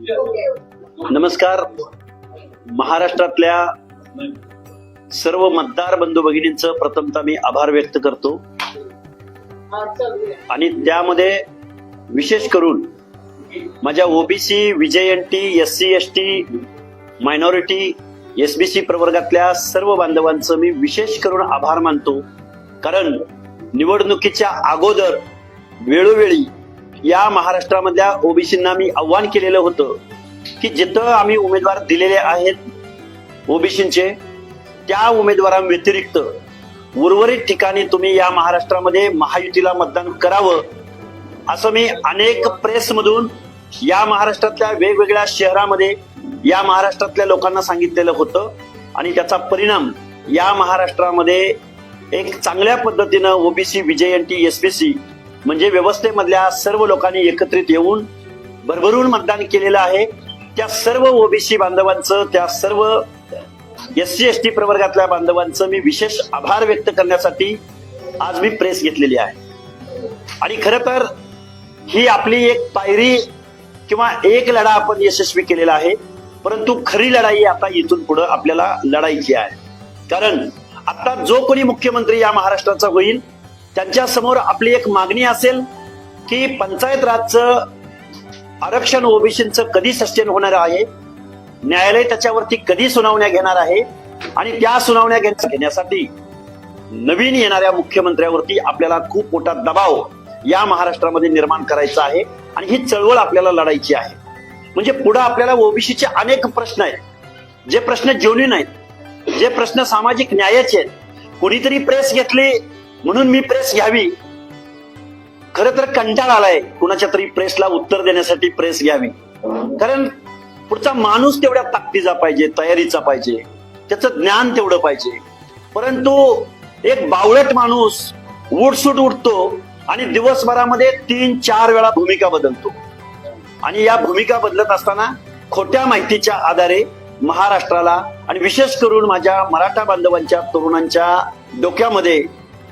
नमस्कार. महाराष्ट्रातल्या सर्व मतदार बंधू भगिनींचं प्रथमतः मी आभार व्यक्त करतो. आणि त्यामध्ये विशेष करून माझ्या OBC विजयंटी S C S T minority S B C प्रवर्गातल्या सर्व बांधवांचं मी विशेष करून आभार मानतो. कारण निवडणुकीच्या अगोदर वेळोवेळी या महाराष्ट्रामधल्या ओबीसींना मी आव्हान केलेलं होतं की जिथं आम्ही उमेदवार दिलेले आहेत ओबीसींचे त्या उमेदवारांव्यतिरिक्त उर्वरित ठिकाणी तुम्ही या महाराष्ट्रामध्ये महायुतीला मतदान करावं असं मी अनेक प्रेसमधून या महाराष्ट्रातल्या वेगवेगळ्या शहरामध्ये या महाराष्ट्रातल्या लोकांना सांगितलेलं होतं आणि त्याचा परिणाम या महाराष्ट्रामध्ये एक चांगल्या पद्धतीनं ओबीसी विजयंती एसपीसी म्हणजे व्यवस्थेमधल्या सर्व लोकांनी एकत्रित येऊन भरभरून मतदान केलेलं आहे. त्या सर्व ओबीसी बांधवांचं त्या सर्व एस सी एस टी प्रवर्गातल्या बांधवांचं मी विशेष आभार व्यक्त करण्यासाठी आज मी प्रेस घेतलेली आहे. आणि खरं तर ही आपली एक पायरी किंवा एक लढा आपण यशस्वी केलेला आहे. परंतु खरी लढाई आता इथून पुढे आपल्याला लढायची आहे. कारण आता जो कोणी मुख्यमंत्री या महाराष्ट्राचा होईल त्यांच्यासमोर आपली एक मागणी असेल की पंचायत राजचं आरक्षण ओबीसीचं कधी सस्टेन होणार आहे? न्यायालय त्याच्यावरती कधी सुनावण्या घेणार आहे? आणि त्या सुनावण्या घेण्यासाठी नवीन येणाऱ्या मुख्यमंत्र्यावरती आपल्याला खूप मोठा दबाव या महाराष्ट्रामध्ये निर्माण करायचा आहे आणि ही चळवळ आपल्याला लढायची आहे. म्हणजे पुढे आपल्याला ओबीसीचे अनेक प्रश्न आहेत. जे प्रश्न जेवणी आहेत जे प्रश्न सामाजिक न्यायाचे आहेत. कोणीतरी प्रेस घेतली म्हणून मी प्रेस घ्यावी. खर तर कंटाळा आलाय कुणाच्या तरी प्रेसला उत्तर देण्यासाठी प्रेस घ्यावी. कारण पुढचा माणूस तेवढ्या ताकदीचा पाहिजे तयारीचा पाहिजे. त्याचं ज्ञान तेवढं पाहिजे. परंतु एक बावळट माणूस उठसूट उठतो आणि दिवसभरामध्ये तीन चार वेळा भूमिका बदलतो. आणि या भूमिका बदलत असताना खोट्या माहितीच्या आधारे महाराष्ट्राला आणि विशेष करून माझ्या मराठा बांधवांच्या तरुणांच्या डोक्यामध्ये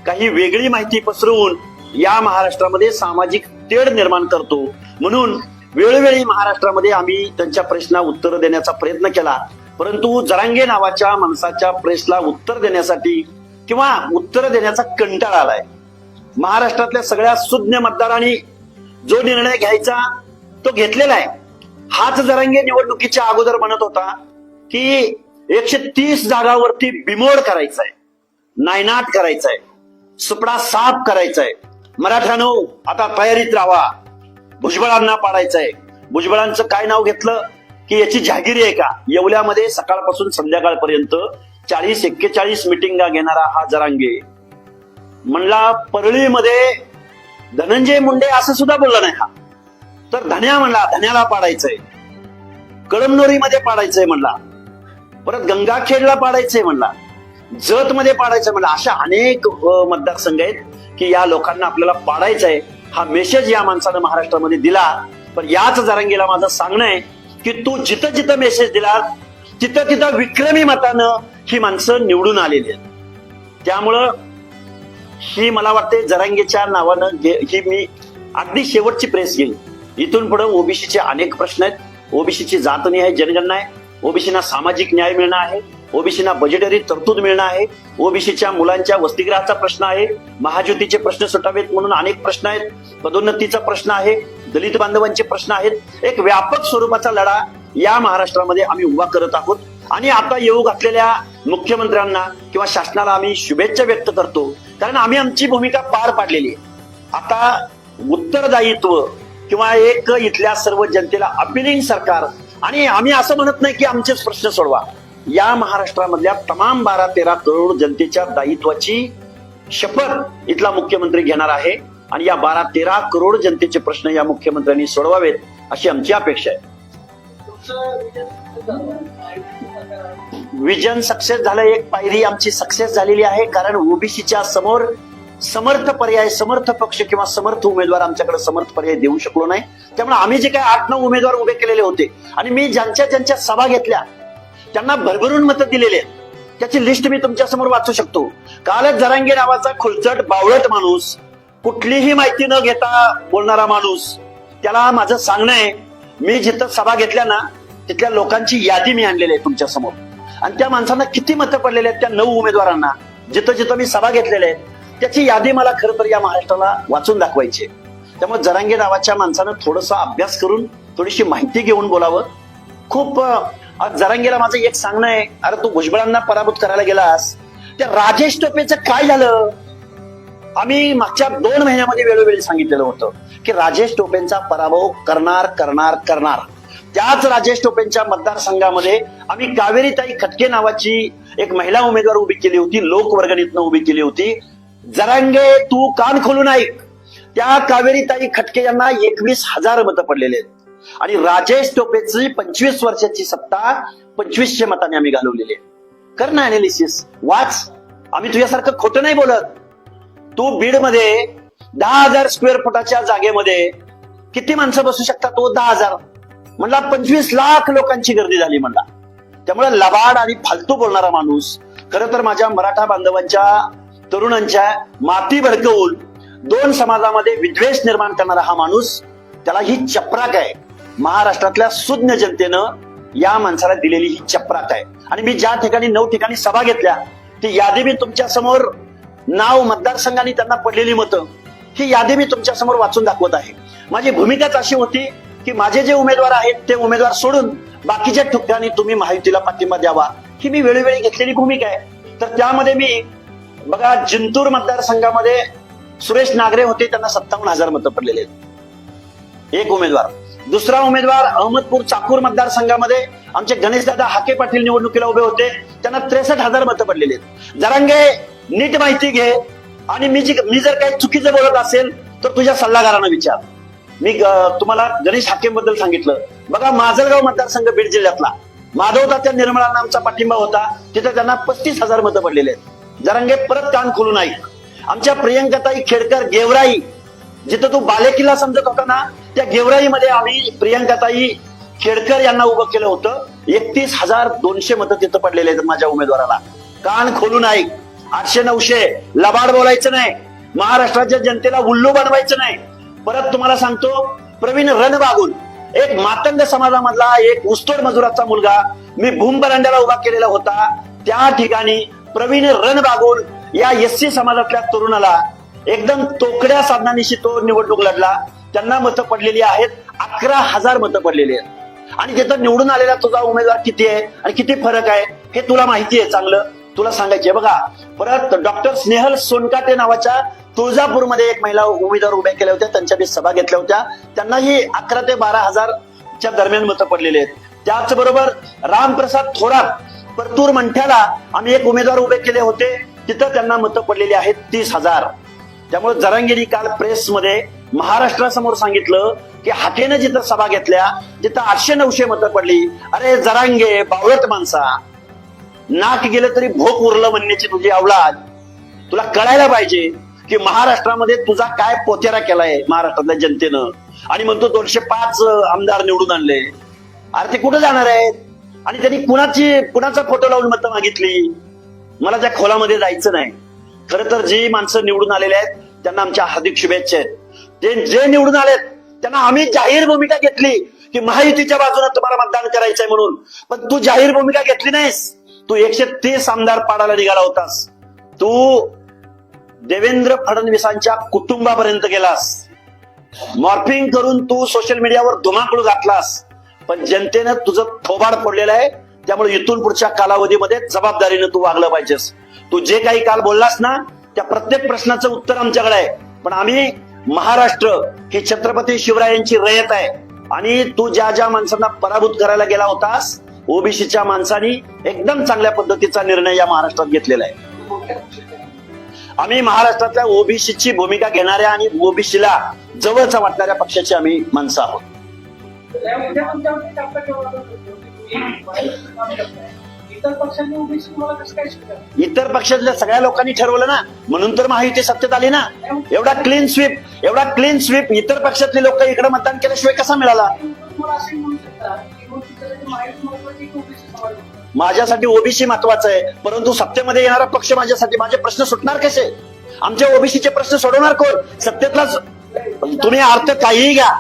काही वेगळी माहिती पसरवून या महाराष्ट्रामध्ये सामाजिक तेढ निर्माण करतो. म्हणून वेळोवेळी महाराष्ट्रामध्ये आम्ही त्यांच्या प्रश्ना उत्तर देण्याचा प्रयत्न केला. परंतु जरांगे नावाच्या माणसाच्या प्रेसला उत्तर देण्यासाठी किंवा उत्तर देण्याचा कंटाळा आलाय. महाराष्ट्रातल्या सगळ्या सुज्ञ मतदारांनी जो निर्णय घ्यायचा तो घेतलेला आहे. हाच जरांगे निवडणुकीच्या अगोदर म्हणत होता की एकशे तीस जागावरती बिमोड करायचा आहे नायनाट करायचा आहे सुपडा साफ करायचा आहे मराठ्यानो आता तयारीत राहा. भुजबळांना पाडायचंय. भुजबळांचं काय नाव घेतलं? की याची जहागिरी आहे का? येवल्यामध्ये सकाळपासून संध्याकाळपर्यंत चाळीस एक्केचाळीस मिटिंगा घेणारा हा जरांगे. म्हणला परळीमध्ये धनंजय मुंडे असं सुद्धा बोलला नाही हा. तर धन्या म्हणला धन्याला पाडायचंय. कळमनोरीमध्ये पाडायचंय म्हणला. परत गंगाखेडला पाडायचंय म्हणला. जत मध्ये पाडायचं मला अशा अनेक मतदारसंघ आहेत की या लोकांना आपल्याला पाडायचं आहे हा मेसेज या माणसानं महाराष्ट्रामध्ये दिला. पण याच जरांगीला माझं सांगणं आहे की तू जिथं जिथं मेसेज दिला तिथं तिथं विक्रमी मतानं ही माणसं निवडून आलेली आहेत. त्यामुळं ही मला वाटते जरांगेच्या नावानं ही मी अगदी शेवटची प्रेस घेईल इथून पुढे ओबीसीचे अनेक प्रश्न आहेत. ओबीसीची जातनिहाय जनगणना आहे. ओबीसीना सामाजिक न्याय मिळणं आहे. ओबीसीना बजेटरी तरतूद मिळणं आहे. ओबीसीच्या मुलांच्या वसतिगृहाचा प्रश्न आहे. महाज्योतीचे प्रश्न सुटावेत म्हणून अनेक प्रश्न आहेत. पदोन्नतीचा प्रश्न आहे. दलित बांधवांचे प्रश्न आहेत. एक व्यापक स्वरूपाचा लढा या महाराष्ट्रामध्ये आम्ही उभा करत आहोत. आणि आता येऊ घातलेल्या मुख्यमंत्र्यांना किंवा शासनाला आम्ही शुभेच्छा व्यक्त करतो. कारण आम्ही आमची भूमिका पार पाडलेली आहे. आता उत्तरदायित्व किंवा एक इथल्या सर्व जनतेला अपिलिंग सरकार. आणि आम्ही असं म्हणत नाही की आमचेच प्रश्न सोडवा. या महाराष्ट्रामधल्या तमाम बारा तेरा करोड जनतेच्या दायित्वाची शपथ इथला मुख्यमंत्री घेणार आहे. आणि या बारा तेरा करोड जनतेचे प्रश्न या मुख्यमंत्र्यांनी सोडवावेत अशी आमची अपेक्षा आहे. विजन सक्सेस झालं एक पायरी आमची सक्सेस झालेली आहे. कारण ओबीसीच्या समोर समर्थ पर्याय समर्थ पक्ष किंवा समर्थ उमेदवार आमच्याकडे समर्थ पर्याय देऊ शकलो नाही. त्यामुळे आम्ही जे काही आठ नऊ उमेदवार उभे केलेले होते आणि मी ज्यांच्या ज्यांच्या सभा घेतल्या त्यांना भरभरून मतं दिलेले आहेत. त्याची लिस्ट मी तुमच्यासमोर वाचू शकतो. कालच जरांगे नावाचा खुलचट बावळट माणूस कुठलीही माहिती न घेता बोलणारा माणूस त्याला माझं सांगणं आहे मी जिथं सभा घेतल्या ना तिथल्या लोकांची यादी मी आणलेली आहे तुमच्यासमोर आणि त्या माणसांना किती मतं पडलेली आहेत त्या नऊ उमेदवारांना जिथं जिथं मी सभा घेतलेल्या आहेत त्याची यादी मला खरं तर या महाराष्ट्राला वाचून दाखवायची आहे. त्यामुळे जरांगे नावाच्या माणसानं थोडासा अभ्यास करून थोडीशी माहिती घेऊन बोलावं. खूप आज जरांगेला माझं एक सांगणं आहे. अरे तू भुजबळांना पराभूत करायला गेलास. त्या राजेश टोपेचं काय झालं? आम्ही मागच्या दोन महिन्यामध्ये वेळोवेळी सांगितलेलं होतं की राजेश टोपेंचा पराभव करणार करणार करणार. त्याच राजेश टोपेंच्या मतदारसंघामध्ये आम्ही कावेरीताई खटके नावाची एक महिला उमेदवार उभी केली होती लोकवर्गणीतनं उभी केली होती. जरांगे तू कान खोलून ऐक. त्या कावेरीताई खटके यांना एकवीस हजार मतं पडलेले आहेत. आणि राजेश टोपेची पंचवीस वर्षाची सत्ता पंचवीसशे मताने आम्ही घालवलेली आहे. कर ना अनालिसिस वाच. आम्ही तुझ्यासारखं खोटं नाही बोलत. तू बीडमध्ये दहा हजार स्क्वेअर फुटाच्या जागेमध्ये किती माणसं बसू शकतात तो दहा हजार. म्हणला पंचवीस लाख लोकांची गर्दी झाली म्हणला. त्यामुळे लबाड आणि फालतू बोलणारा माणूस खर तर माझ्या मराठा बांधवांच्या तरुणांच्या माती भडकवून दोन समाजामध्ये विद्वेष निर्माण करणारा हा माणूस त्याला ही चपराक आहे. महाराष्ट्रातल्या सुज्ञ जनतेनं या माणसाला दिलेली ही चपरात आहे. आणि मी ज्या ठिकाणी नऊ ठिकाणी सभा घेतल्या ती यादी मी तुमच्यासमोर नाव मतदारसंघाने त्यांना पडलेली मतं ही यादी मी तुमच्यासमोर वाचून दाखवत आहे. माझी भूमिकाच अशी होती की माझे जे उमेदवार आहेत ते उमेदवार सोडून बाकीच्या ठिकाणी तुम्ही महायुतीला पाठिंबा द्यावा ही मी वेळोवेळी घेतलेली भूमिका आहे. तर त्यामध्ये मी बघा जिंतूर मतदारसंघामध्ये सुरेश नागरे होते त्यांना सत्तावन्न हजार मतं पडलेले आहेत. एक उमेदवार. दुसरा उमेदवार अहमदपूर चाकूर मतदारसंघामध्ये आमचे गणेशदादा हाके पाटील निवडणुकीला उभे होते. त्यांना त्रेसष्ट हजार मतं पडलेली आहेत. जरांगे नीट माहिती घे. आणि मी जी मी जर काही चुकीचं बोलत असेल तर तुझ्या सल्लागारांना विचार. मी तुम्हाला गणेश हाकेबद्दल सांगितलं. बघा माजलगाव मतदारसंघ बीड जिल्ह्यातला. माधव तात्या आमचा पाठिंबा होता. तिथे त्यांना पस्तीस हजार मतं पडलेले आहेत. जरांगे परत कान खुलून ऐक. आमच्या प्रियंकाताई खेडकर गेवराई. जिथं तू बालेकिल्ला समजत होता ना त्या गेवराईमध्ये आम्ही प्रियंकाताई खेडकर यांना उभं केलं होतं. एकतीस हजार दोनशे मतं तिथं पडलेले आहेत माझ्या उमेदवाराला. कान खोलून ऐक. आठशे नऊशे. लबाड बोलायचं नाही. महाराष्ट्राच्या जनतेला उल्लू बनवायचं नाही. परत तुम्हाला सांगतो प्रवीण रणबागुल एक मातंग समाजामधला एक उस्तोड मजुराचा मुलगा मी भूमपरांड्याला उभा केलेला होता. त्या ठिकाणी प्रवीण रणबागुल या एस सी समाजातल्या तरुणाला एकदम तोकड्या साधनानिशी तो निवडणूक लढला. त्यांना मतं पडलेली आहेत अकरा हजार मतं पडलेली आहेत. आणि तिथं निवडून आलेला तुझा उमेदवार किती आहे आणि किती फरक आहे हे तुला माहिती आहे चांगलं? तुला सांगायचे बघा परत डॉक्टर स्नेहल सोनकाटे नावाच्या तुळजापूरमध्ये एक महिला उमेदवार उभ्या केल्या होत्या त्यांच्या सभा घेतल्या होत्या. त्यांनाही अकरा ते बारा हजारच्या दरम्यान मतं पडलेली आहेत. त्याचबरोबर रामप्रसाद थोरात परतूर मंठ्याला आम्ही एक उमेदवार उभे केले होते तिथं त्यांना मतं पडलेली आहेत तीस हजार. त्यामुळे जरांगिरी काल प्रेसमध्ये महाराष्ट्रासमोर सांगितलं की हाकेनं जिथं सभा घेतल्या तिथं आठशे नऊशे मतं पडली अरे जरांगे बावळट माणसा नाक गेलं तरी भोक उरलं म्हणण्याची तुझी अवलाद. तुला कळायला पाहिजे की महाराष्ट्रामध्ये तुझा काय पोतेरा केलाय महाराष्ट्रातल्या जनतेनं. आणि म्हणतो दोनशे पाच आमदार निवडून आणले. अरे ते कुठं जाणार आहेत? आणि त्यांनी कुणाची कुणाचा फोटो लावून मतं मागितली? मला त्या खोलामध्ये जायचं नाही. खरं तर जी माणसं निवडून आलेले आहेत त्यांना आमच्या हार्दिक शुभेच्छा आहेत. ते जे निवडून आलेत त्यांना आम्ही जाहीर भूमिका घेतली की महायुतीच्या बाजूने तुम्हाला मतदान करायचंय म्हणून. पण तू जाहीर भूमिका घेतली नाहीस. तू एकशे तीस आमदार पाडायला निघाला होतास. तू देवेंद्र फडणवीसांच्या कुटुंबापर्यंत गेलास. मॉर्फिंग करून तू सोशल मीडियावर धुमाकूळ घातलास. पण जनतेनं तुझं थोबाड फोडलेलं आहे. त्यामुळे इथून पुढच्या कालावधीमध्ये जबाबदारीनं तू वागलं पाहिजेस. तू जे काही काल बोललास ना त्या प्रत्येक प्रश्नाचं उत्तर आमच्याकडे आहे. पण आम्ही महाराष्ट्र ही छत्रपती शिवरायांची रयत आहे. आणि तू ज्या ज्या माणसांना पराभूत करायला गेला होतास ओबीसीच्या माणसांनी एकदम चांगल्या पद्धतीचा निर्णय या महाराष्ट्रात घेतलेला आहे. आम्ही महाराष्ट्रातल्या ओबीसीची भूमिका घेणाऱ्या आणि ओबीसीला जवळचा वाटणाऱ्या पक्षाची आम्ही माणसं आहोत. इतर पक्षांनी ओबीसी तुम्हाला कसं काय शिकवलं इतर पक्षातल्या सगळ्या लोकांनी ठरवलं ना म्हणून तर महायुती सत्तेत आली ना. एवढा क्लीन स्वीप एवढा क्लीन स्वीप इतर पक्षातले लोक इकडे मतदान केल्याशिवाय कसा मिळाला? तुम्हाला असे म्हणू शकता की मग तिच्यासाठी महायुती महत्वाची की ओबीसी समाज महत्त्वाचा? माझ्यासाठी ओबीसी महत्वाचं आहे परंतु सत्तेमध्ये येणारा पक्ष माझ्यासाठी माझे प्रश्न सुटणार कसे? आमच्या ओबीसीचे प्रश्न सोडवणार कोण? सत्तेतलाच तुम्ही अर्थ काहीही घ्या.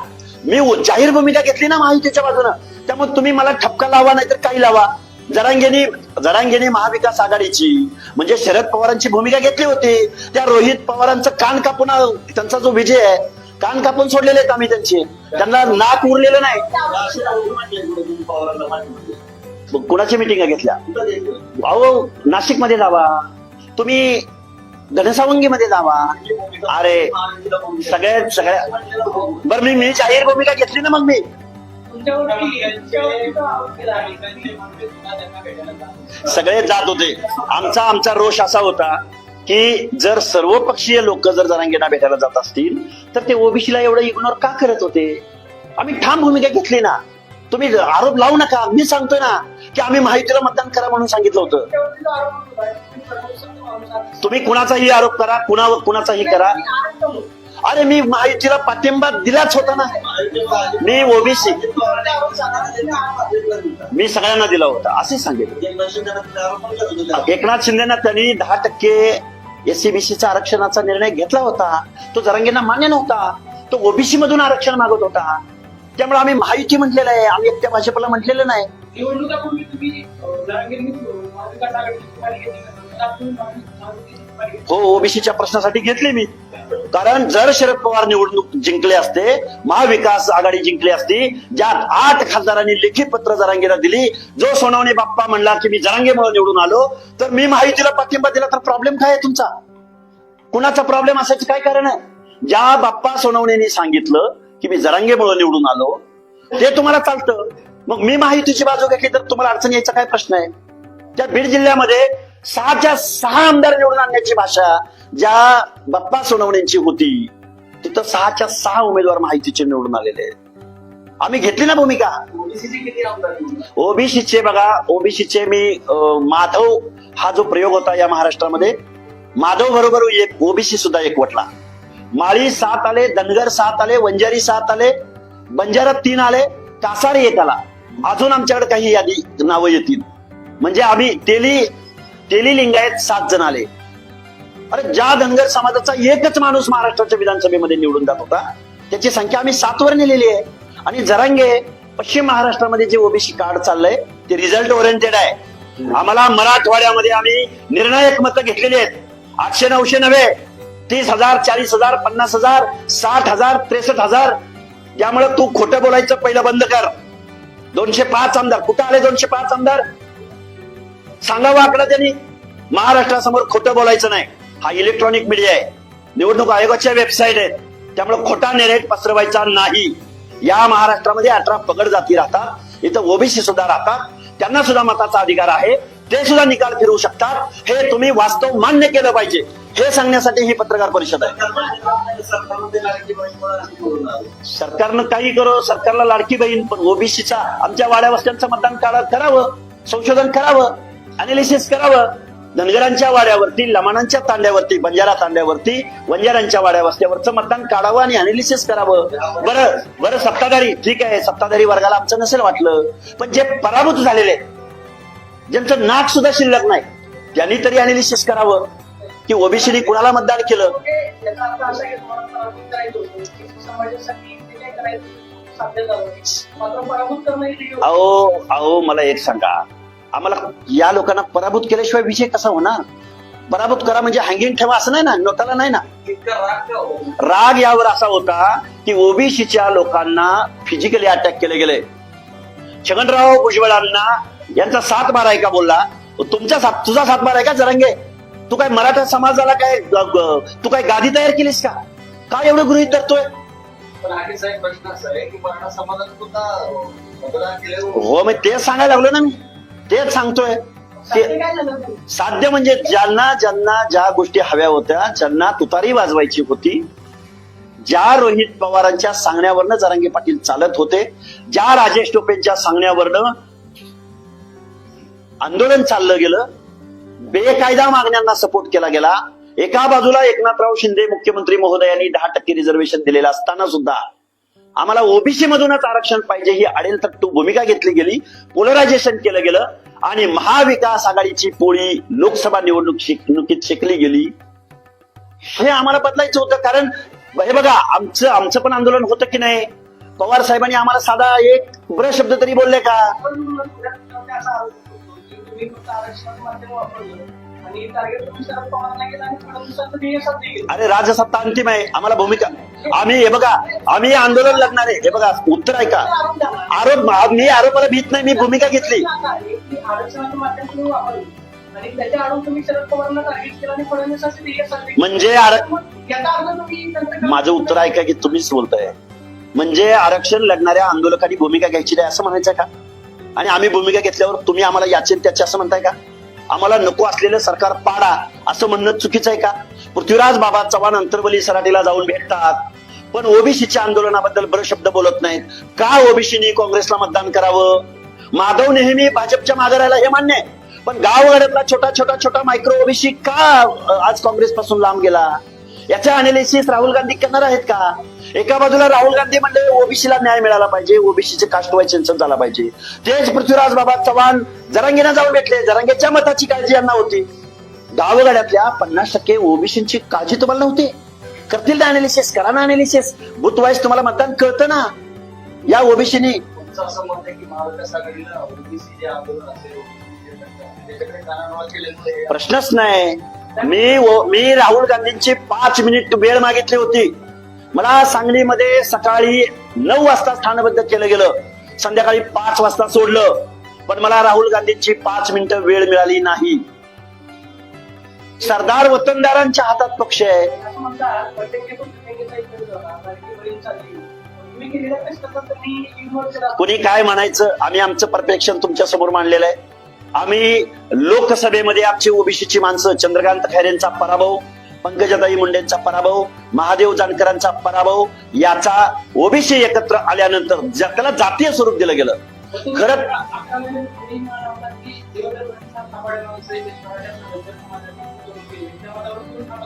मी जाहीर भूमिका घेतली ना महायुतीच्या बाजूनं. त्यामुळे तुम्ही मला ठपका लावा नाहीतर काही लावा. जरांगेनी जरांगेनी महाविकास आघाडीची म्हणजे शरद पवारांची भूमिका घेतली होती. त्या रोहित पवारांचं कान कापून त्यांचा जो विजय आहे कान कापून सोडलेले आहेत आम्ही त्यांचे. त्यांना नाक उरलेलं नाही. कुणाची मिटिंग घेतल्या? अहो नाशिकमध्ये जावा. तुम्ही धनसावंगीमध्ये जावा. अरे सगळ्या सगळ्या बरं मी मी जाहीर भूमिका घेतली ना मग मी? सगळे जात होते. आमचा आमचा रोष असा होता की जर सर्वपक्षीय लोक जर जरांगीना भेटायला जात असतील तर ते ओबीसीला एवढं इग्नोर का करत होते? आम्ही ठाम भूमिका घेतली ना. तुम्ही आरोप लावू नका. मी सांगतोय ना की आम्ही माहितीला मतदान करा म्हणून सांगितलं होतं. तुम्ही कुणाचाही आरोप करा कुणा कुणाचाही करा. अरे मी माहितीला पाठिंबा दिलाच होता ना. मी ओबीसी. मी सगळ्यांना दिला होता असे सांगितलं. एकनाथ शिंदेना त्यांनी दहा टक्के एससीबीसीचा आरक्षणाचा निर्णय घेतला होता. तो जरांगेंना मान्य नव्हता. तो ओबीसी मधून आरक्षण मागत होता. त्यामुळे आम्ही महायुती म्हटलेलं आहे. आम्ही एकट्या भाजपला म्हटलेलं नाही. हो ओबीसीच्या प्रश्नासाठी घेतली मी. कारण जर शरद पवार निवडणूक जिंकले असते महाविकास आघाडी जिंकली असती ज्यात आठ खासदारांनी लेखी पत्र जरांगीला दिली जो सोनवणे बाप्पा म्हणला की मी जरांगेमुळे निवडून आलो तर मी महायुतीला पाठिंबा दिला तर प्रॉब्लेम काय आहे तुमचा? कुणाचा प्रॉब्लेम असायचं काय कारण आहे? ज्या बाप्पा सोनवणेनी सांगितलं की मी जरांगेमुळे निवडून आलो ते तुम्हाला चालतं. मग मी महायुतीची बाजू घेतली तर तुम्हाला अडचण यायचा काय प्रश्न आहे? त्या बीड जिल्ह्यामध्ये सहाच्या सहा आमदार निवडून आणण्याची भाषा ज्या बाप्पा सोनवणेंची होती तिथं सहाच्या सहा उमेदवार माहितीचे निवडून आलेले आहेत. आम्ही घेतली ना भूमिका? ओबीसीचे बघा ओबीसीचे मी माधव हा जो प्रयोग होता या महाराष्ट्रामध्ये माधव बरोबर ओबीसी सुद्धा एकवटला माळी सात आले धनगर सात आले वंजारी सात आले बंजारा तीन आले कासारी एक आला. अजून आमच्याकडे काही यादी नावं येतील. म्हणजे आम्ही तेली तेली लिंगायत सात जण आले. अरे ज्या धनगर समाजाचा एकच माणूस महाराष्ट्राच्या विधानसभेमध्ये निवडून जात होता त्याची संख्या आम्ही सातवर नेलेली आहे. आणि जरांगे पश्चिम महाराष्ट्रामध्ये जे ओबीसी कार्ड चाललंय ते रिझल्ट ओरिएंटेड आहे. आम्हाला मराठवाड्यामध्ये आम्ही निर्णायक मतं घेतलेली आहेत. आठशे नऊशे नव्हे तीस हजार चाळीस हजार पन्नास हजार साठ हजार त्रेसष्ट हजार. त्यामुळे तू खोटं बोलायचं पहिलं बंद कर. दोनशे पाच आमदार कुठं आले दोनशे पाच आमदार? सांगावं आकडा त्यांनी. महाराष्ट्रासमोर खोटं बोलायचं नाही. हा इलेक्ट्रॉनिक मीडिया आहे. निवडणूक आयोगाच्या वेबसाईट आहेत. त्यामुळे खोटा नेरेट पसरवायचा नाही. या महाराष्ट्रामध्ये अठरा पगड जाती राहतात. इथं ओबीसी सुद्धा राहतात. त्यांना सुद्धा मताचा अधिकार आहे. ते सुद्धा निकाल फिरवू शकतात. हे तुम्ही वास्तव मान्य केलं पाहिजे. हे सांगण्यासाठी ही पत्रकार परिषद आहे. सरकारनं काही करो सरकारला लाडकी बहीण पण ओबीसीचा आमच्या वाड्या वस्त्यांचं मतदान करावं. संशोधन करावं. अनालिसिस करावं. धनगरांच्या वाड्यावरती लमाणांच्या तांड्यावरती बंजारा तांड्यावरती वंजारांच्या वाड्या वस्त्यावरचं मतदान काढावं आणि अनालिसिस करावं. बरं बरं सत्ताधारी ठीक आहे सत्ताधारी वर्गाला आमचं नसेल वाटलं पण जे पराभूत झालेले ज्यांचं नाक सुद्धा शिल्लक नाही त्यांनी तरी अनालिसिस करावं की ओबीसीने कुणाला मतदान केलं? अहो अहो मला एक सांगा. आम्हाला या लोकांना पराभूत केल्याशिवाय विजय कसा होणार? पराभूत करा म्हणजे हँगिंग ठेवा असं नाही ना? नोटाला नाही ना? राग यावर असा होता की ओबीसीच्या लोकांना फिजिकली अटॅक केले गेले. छगनराव भुजबळांना यांचा सात बारा आहे का बोलला? तुमचा सात तुझा सात बारा आहे का जरंगे? तू काय मराठा समाजाला काय तू काय गादी तयार केलीस का? का एवढं गृहित धरतोय? हो मी तेच सांगायला लागलो ना मी. तेच सांगतोय ते? साध्य म्हणजे ज्यांना ज्यांना ज्या गोष्टी हव्या होत्या ज्यांना तुतारी वाजवायची होती ज्या रोहित पवारांच्या सांगण्यावरनं जरांगे पाटील चालत होते ज्या राजेश टोपेंच्या सांगण्यावरनं आंदोलन चाललं गेलं बेकायदा मागण्यांना सपोर्ट केला गेला एका बाजूला एकनाथराव शिंदे मुख्यमंत्री महोदयांनी दहा टक्के रिझर्वेशन दिलेलं असताना सुद्धा आम्हाला ओबीसी मधूनच आरक्षण पाहिजे ही अडेल तट्टू भूमिका घेतली गेली. पोलरायझेशन केलं गेलं आणि महाविकास आघाडीची पोळी लोकसभा निवडणूक शिकणुकीत शेकली गेली. हे आम्हाला बदलायचं होतं कारण हे बघा आमचं आमचं पण आंदोलन होतं की नाही? पवार साहेबांनी आम्हाला साधा एक ब्र शब्द तरी बोलले का? अरे राजसत्ता अंतिम आहे आम्हाला भूमिका. आम्ही हे बघा आम्ही आंदोलन लढणार. आहे हे बघा उत्तर ऐका. आरोप मी आरोपाला भीत नाही मी भूमिका घेतली. म्हणजे आर- माझं उत्तर ऐका की तुम्हीच बोलताय. म्हणजे आरक्षण लढणाऱ्या आंदोलकांनी भूमिका घ्यायची नाही असं म्हणायचं का? आणि आम्ही भूमिका घेतल्यावर तुम्ही आम्हाला याचे त्याचे असं म्हणताय का? आम्हाला नको असलेलं सरकार पाडा असं म्हणणं चुकीचं आहे का? पृथ्वीराज बाबा चव्हाण अंतर्बली सराटीला जाऊन भेटतात. पण ओबीसीच्या आंदोलनाबद्दल बरं शब्द बोलत नाहीत. का ओबीसीनी काँग्रेसला मतदान करावं? माधव नेहमी भाजपच्या मागे राहिला हे मान्य आहे. पण गावगाड्यातला छोटा छोटा छोटा मायक्रो ओबीसी का आज काँग्रेस पासून लांब गेला? याचा अनालिसिस राहुल गांधी करणार आहेत का? एका बाजूला राहुल गांधी म्हणले ओबीसीला न्याय मिळाला पाहिजे ओबीसीचे कास्ट वाईज सेन्सस झाला पाहिजे. तेच पृथ्वीराज बाबा चव्हाण जरांगीना जाऊन भेटले. जरांगेच्या मताची काळजी यांना होती. गावगाड्यातल्या पन्नास टक्के ओबीसीची काळजी तुम्हाला नव्हती. करतील ना अनालिसिस करा ना अनालिसिस बुथ वाईज तुम्हाला मतदान कळतं ना. या ओबीसीनी प्रश्नच नाही. मी मी राहुल गांधींची पाच मिनिट वेळ मागितली होती. मला सांगलीमध्ये सकाळी नऊ वाजता स्थानबद्ध केलं गेलं. संध्याकाळी पाच वाजता सोडलं. पण मला राहुल गांधींची पाच मिनिटं वेळ मिळाली नाही. सरदार वतनदारांच्या हातात पक्ष आहे. कुणी काय म्हणायचं आम्ही आमचं परफेक्शन तुमच्यासमोर मांडलेलं आहे. आम्ही लोकसभेमध्ये आमची ओबीसीची माणसं चंद्रकांत खैरेंचा पराभव पंकजाताई मुंडेंचा पराभव महादेव जानकरांचा पराभव याचा ओबीसी एकत्र आल्यानंतर त्याला जातीय स्वरूप दिलं गेलं. खरं-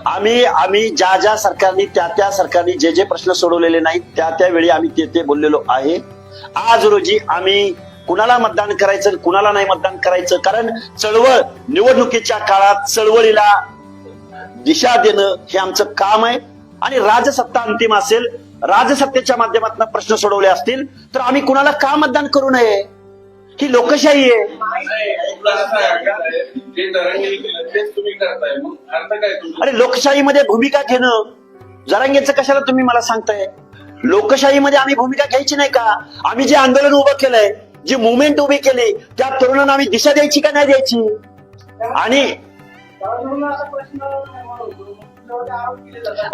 आम्ही आम्ही ज्या ज्या सरकारनी त्या त्या सरकारनी जे जे प्रश्न सोडवलेले नाहीत त्या त्यावेळी आम्ही ते ते बोललेलो आहे. आज रोजी आम्ही कुणाला मतदान करायचं कुणाला नाही मतदान करायचं? कारण चळवळ निवडणुकीच्या काळात चळवळीला दिशा देणं हे आमचं काम आहे. आणि राजसत्ता अंतिम असेल राजसत्तेच्या माध्यमातून प्रश्न सोडवले असतील तर आम्ही कुणाला का मतदान करू नये? ही लोकशाही आहे. अरे लोकशाहीमध्ये भूमिका घेणं जरांगेचं कशाला तुम्ही मला सांगताय? लोकशाहीमध्ये आम्ही भूमिका घ्यायची नाही का? आम्ही जे आंदोलन उभं केलंय जी मुवमेंट उभी केली त्या तरुणांना आम्ही दिशा द्यायची का नाही द्यायची आणि.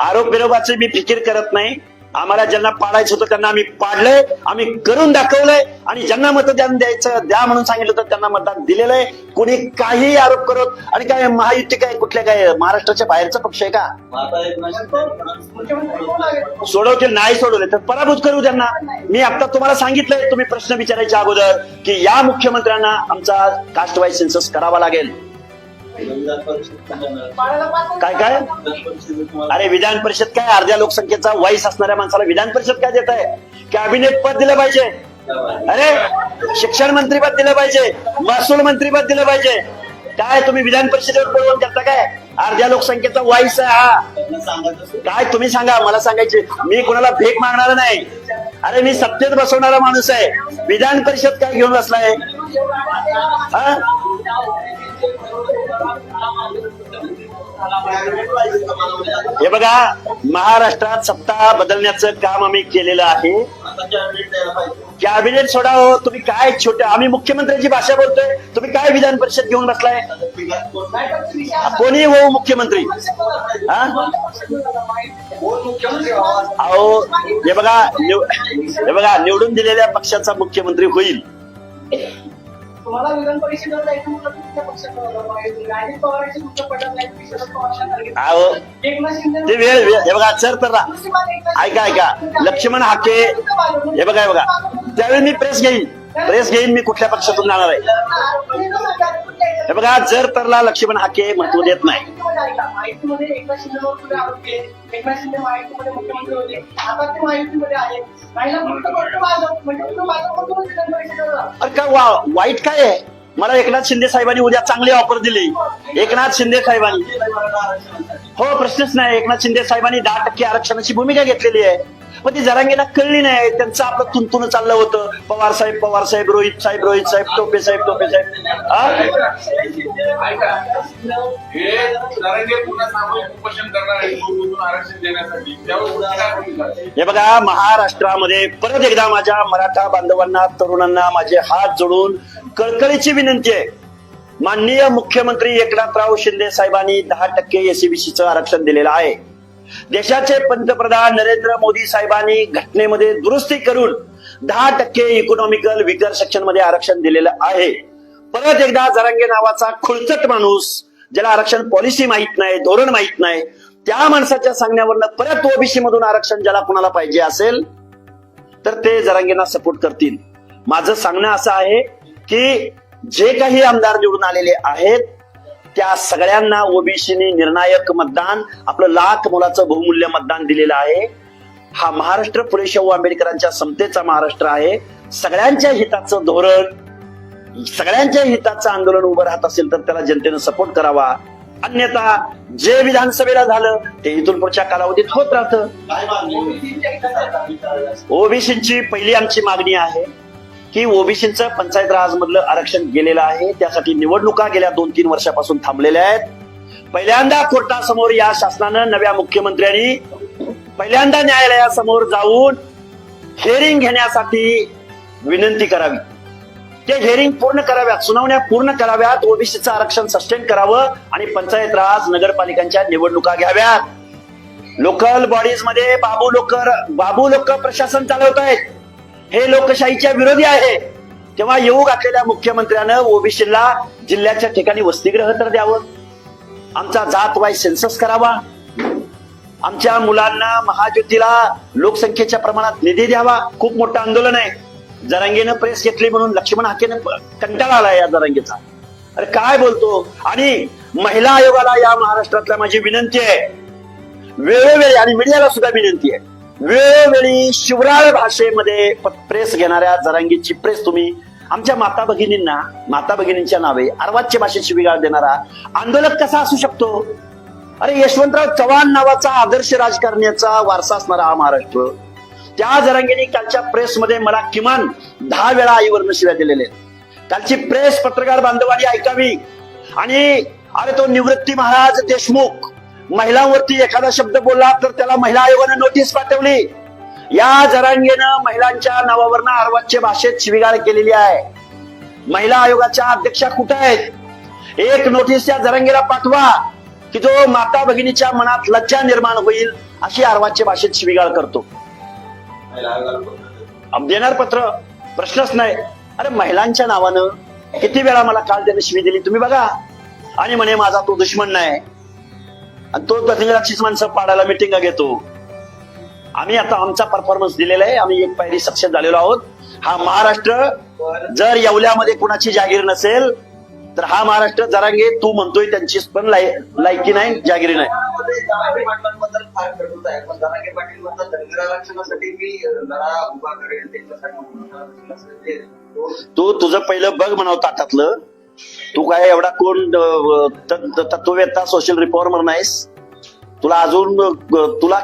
आरोप विरोधाचे मी फिकीर करत नाही आम्हाला ज्यांना पाडायचं होतं त्यांना आम्ही पाडलंय आम्ही करून दाखवलंय आणि ज्यांना मतदान द्यायचं द्या म्हणून सांगितलं तर त्यांना मतदान दिलेलं आहे कुणी काही आरोप करत आणि काय महायुती काय कुठल्या काय महाराष्ट्राच्या बाहेरचा पक्ष आहे का? सोडवतील नाही सोडवले तर पराभूत करू त्यांना. मी आता तुम्हाला सांगितलंय तुम्ही प्रश्न विचारायच्या अगोदर की या मुख्यमंत्र्यांना आमचा कास्ट वाईज सेन्सस करावा लागेल. काय काय? अरे विधान परिषद काय? अर्ध्या लोकसंख्येचा वाईस असणाऱ्या माणसाला विधान परिषद काय देत आहे? कॅबिनेट पद दिलं पाहिजे. अरे शिक्षण मंत्री पद दिलं पाहिजे. महसूल मंत्री पद दिलं पाहिजे. काय तुम्ही विधान परिषदेवर बोलवून करता काय? अर्ध्या लोकसंख्येचा वाईस आहे हा. काय तुम्ही सांगा मला सांगायचे. मी कोणाला भेट मागणार नाही. अरे मी सत्तेत बसवणारा माणूस आहे. विधान परिषद काय घेऊन बसलाय? हा? हे बघा महाराष्ट्रात सत्ता बदलण्याचं काम आम्ही केलेलं आहे. कॅबिनेट सोडा हो तुम्ही काय छोटे आम्ही मुख्यमंत्र्यांची भाषा बोलतोय. तुम्ही काय विधान परिषद घेऊन बसलाय? कोणी हो मुख्यमंत्री? हा? अहो हे बघा हे बघा निवडून दिलेल्या पक्षाचा मुख्यमंत्री होईल. तुम्हाला विधान परिषदेवर जायचं म्हटलं. अजित पवारांची पटत नाही तुम्ही शरद पवारांना target करता. अहो एकनाथ शिंदे ते वेळ वेळ- हे बघा सर तर ऐका ऐका लक्ष्मण हाके हे बघा हे बघा त्यावेळी मी प्रेस घेईन प्रेस घेईन मी कुठल्या पक्षातून जाणार आहे. हे बघा जर तरला लक्ष्मण हाके महत्त्व देत नाही. अरे काय वा वाईट काय आहे? मला एकनाथ शिंदे साहेबांनी उद्या चांगली ऑफर दिली. एकनाथ शिंदे साहेबांनी. हो प्रश्नच नाही. एकनाथ शिंदे साहेबांनी दहा टक्के आरक्षणाची भूमिका घेतलेली आहे. पण ती जरांगीला कळली नाही. त्यांचं आपलं तुंतुन चाललं होतं. पवार साहेब पवार साहेब रोहित साहेब रोहित साहेब टोपे साहेब टोपे साहेब. हे? हे बघा महाराष्ट्रामध्ये परत एकदा माझ्या मराठा बांधवांना तरुणांना माझे हात जोडून कळकळीची विनंती आहे. माननीय मुख्यमंत्री एकनाथराव शिंदे साहेबांनी दहा टक्के एसीबीसीचं आरक्षण दिलेलं आहे. देशाचे पंतप्रधान नरेंद्र मोदी साहेबांनी घटनेमध्ये दुरुस्ती करून दहा टक्के इकॉनॉमिकल विकर सेक्शनमध्ये आरक्षण दिलेलं आहे. परत एकदा जरांगे नावाचा खुळचट माणूस ज्याला आरक्षण पॉलिसी माहीत नाही धोरण माहीत नाही त्या माणसाच्या सांगण्यावरनं परत ओबीसी मधून आरक्षण ज्याला कुणाला पाहिजे असेल तर ते जरांगेंना सपोर्ट करतील. माझं सांगणं असं आहे की जे काही आमदार निवडून आलेले आहेत त्या सगळ्यांना ओबीसीनी निर्णायक मतदान आपलं लाख मोलाचं बहुमूल्य मतदान दिलेलं आहे. हा महाराष्ट्र फुले शाहू आंबेडकरांच्या समतेचा महाराष्ट्र आहे. सगळ्यांच्या हिताचं धोरण सगळ्यांच्या हिताचं आंदोलन उभं राहत असेल तर त्याला जनतेनं सपोर्ट करावा. अन्यथा जे विधानसभेला झालं ते इथून पुढच्या कालावधीत होत राहतं. ओबीसीची पहिली आमची मागणी आहे. की ओबीसीचं पंचायत राजमधलं आरक्षण गेलेलं आहे. त्यासाठी निवडणुका गेल्या दोन तीन वर्षापासून थांबलेल्या आहेत. पहिल्यांदा कोर्टासमोर या शासनानं नव्या मुख्यमंत्र्यांनी पहिल्यांदा न्यायालयासमोर जाऊन हेअरिंग घेण्यासाठी विनंती करावी. ते हेअरिंग पूर्ण कराव्यात सुनावण्या पूर्ण कराव्यात ओबीसीचं आरक्षण सस्टेन करावं आणि पंचायत राज नगरपालिकांच्या निवडणुका घ्याव्यात. लोकल बॉडीजमध्ये बाबू लोक बाबू लोक प्रशासन चालवत आहेत हे लोकशाहीच्या विरोधी आहे. तेव्हा येऊ घातलेल्या मुख्यमंत्र्यानं ओबीसीला जिल्ह्याच्या ठिकाणी वसतिग्रह तर द्यावं. आमचा जात वाय सेन्सस करावा. आमच्या मुलांना महाज्योतीला लोकसंख्येच्या प्रमाणात निधी द्यावा. खूप मोठं आंदोलन आहे. जरांगेनं प्रेस घेतली म्हणून लक्ष्मण हाकेनं कंटाळा आला या जरांगेचा. अरे काय बोलतो? आणि महिला आयोगाला या महाराष्ट्रातल्या माझी विनंती आहे. वेळोवेळी आणि मीडियाला सुद्धा विनंती आहे. वेळोवेळी शिवराळ भाषेमध्ये प्रेस घेणाऱ्या जरांगीची प्रेस तुम्ही आमच्या माता भगिनींना माता भगिनींच्या नावे अर्वाच्य भाषेत शिविगाळ देणारा आंदोलक कसा असू शकतो? अरे यशवंतराव चव्हाण नावाचा आदर्श राजकारण्याचा वारसा असणारा हा महाराष्ट्र. त्या जरांगीने कालच्या प्रेसमध्ये मला किमान दहा वेळा आईवरनं शिव्या दिलेल्या कालची प्रेस पत्रकार बांधवांनी ऐकावी. आणि अरे तो निवृत्ती महाराज देशमुख महिलांवरती एखादा शब्द बोलला तर त्याला महिला आयोगानं नोटीस पाठवली. या जरांगेनं महिलांच्या नावावरनं अर्वाच्य भाषेत शिविगाळ केलेली आहे. महिला आयोगाच्या अध्यक्षा कुठे आहेत? एक नोटीस या जरांगेला पाठवा की जो माता भगिनीच्या मनात लज्जा निर्माण होईल अशी अर्वाच्य भाषेत शिविगाळ करतो. पत्र देणार पत्र? प्रश्नच नाही. अरे महिलांच्या नावानं किती वेळा मला काल त्याने शिवी दिली? तुम्ही बघा. आणि म्हणे माझा तो दुश्मन नाही. आणि तो प्रतिनिधीचीच माणसं पाडायला मिटिंग घेतो. आम्ही आता आमचा परफॉर्मन्स दिलेला आहे. आम्ही एक पायरी सक्सेस झालेलो आहोत. हा महाराष्ट्र जर येवल्यामध्ये कुणाची जागीर नसेल तर हा महाराष्ट्र जरांगे तू म्हणतोय त्यांची पण लाय- लायकी नाही जागिरी नाही. आहे तू तुझं पहिलं बघ म्हणावं ताटातलं. तू काय एवढा कोण तत्ववेत्ता सोशल रिफॉर्मर नाहीस? तुला अजून तुला